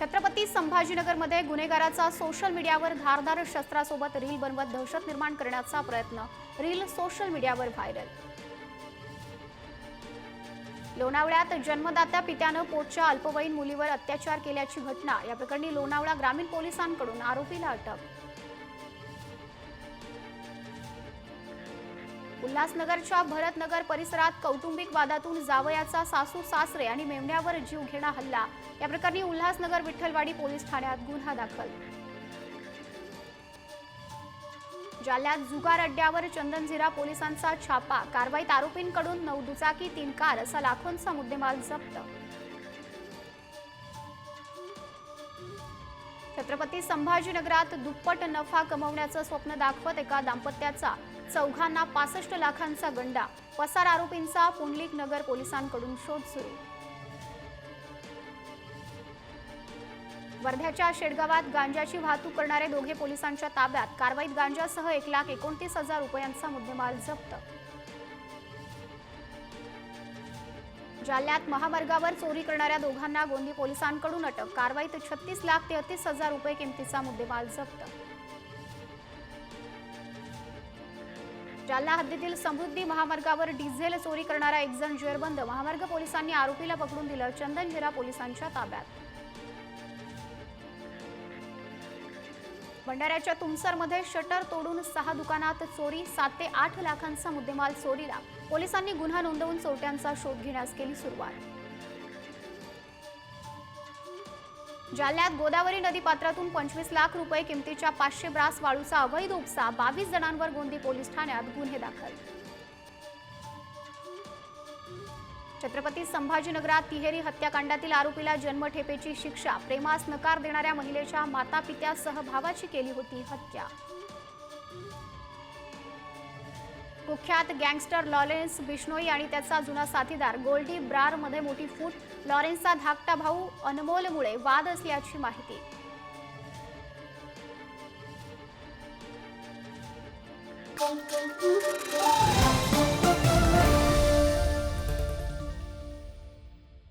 Chhatrapati संभाजीनगरमध्ये गुन्हेगाराचा social मीडियावर धारदार शस्त्रासोबत reel बनवत दहशत निर्माण करण्याचा प्रयत्न. रील सोशल मीडियावर व्हायरल लोणावळ्यात जन्मदात्या पित्यानं पोटच्या अल्पवयीन मुलीवर अत्याचार केल्याची घटना. या प्रकरणी लोणावळा ग्रामीण पोलिसांकडून आरोपीला अटक. उल्हासनगरच्या भरतनगर परिसरात कौटुंबिक वादातून जावयाचा सासू सासरे आणि मेमण्यावर जीव घेणा हल्ला. या प्रकरणी उल्हासनगर विठ्ठलवाडी पोलीस ठाण्यात गुन्हा दाखल. जालन्यात जुगार अड्ड्यावर चंदनझिरा पोलिसांचा छापा. कारवाईत आरोपींकडून नऊ दुचाकी तीन कार असा लाखोंचा मुद्देमाल जप्त. छत्रपती संभाजीनगरात दुप्पट नफा कमवण्याचं स्वप्न दाखवत एका दाम्पत्याचा चौघांना पासष्ट लाखांचा गंडा. पसार आरोपींचा पुंडलिक नगर पोलिसांकडून शोध सुरू. वर्ध्याच्या शेडगावात गांजाची वाहतूक करणारे दोघे पोलिसांच्या ताब्यात. कारवाईत गांजासह एक लाख एकोणतीस हजार रुपयांचा मुद्देमाल जप्त जालन्यात महामार्गावर चोरी करणाऱ्या दोघांना गोंदी पोलिसांकडून अटक. कारवाईत छत्तीस लाख तेहतीस हजार रुपये किमतीचा मुद्देमाल जप्त. जालना हद्दीतील समृद्धी महामार्गावर डिझेल चोरी करणारा एक जण जेरबंद. महामार्ग पोलिसांनी आरोपीला पकडून दिलं. चंदनझिरा पोलिसांच्या ताब्यात. भंडाऱ्याच्या तुमसरमध्ये शटर तोडून सहा दुकानात चोरी सात ते आठ लाखांचा मुद्देमाल चोरीला. पोलिसांनी गुन्हा नोंदवून चोरट्यांचा शोध घेण्यास केली सुरुवात. जालन्यात गोदावरी नदी पात्रातून पंचवीस लाख रुपये किमतीच्या पाचशे ब्रास वाळूचा अवैध उपसा बावीस जणांवर गोंदी पोलीस ठाण्यात गुन्हे दाखल. छत्रपती संभाजीनगरात तिहेरी हत्याकांडातील आरोपीला जन्मठेपेची शिक्षा प्रेमास नकार देणाऱ्या महिलेच्या माता पित्यासह भावाची केली होती हत्या. कुख्यात गँगस्टर लॉरेन्स बिश्नोई आणि त्याचा जुना साथीदार गोल्डी ब्रारमध्ये मोठी फूट लॉरेन्सचा धाकटा भाऊ अनमोलमुळे वाद असल्याची माहिती.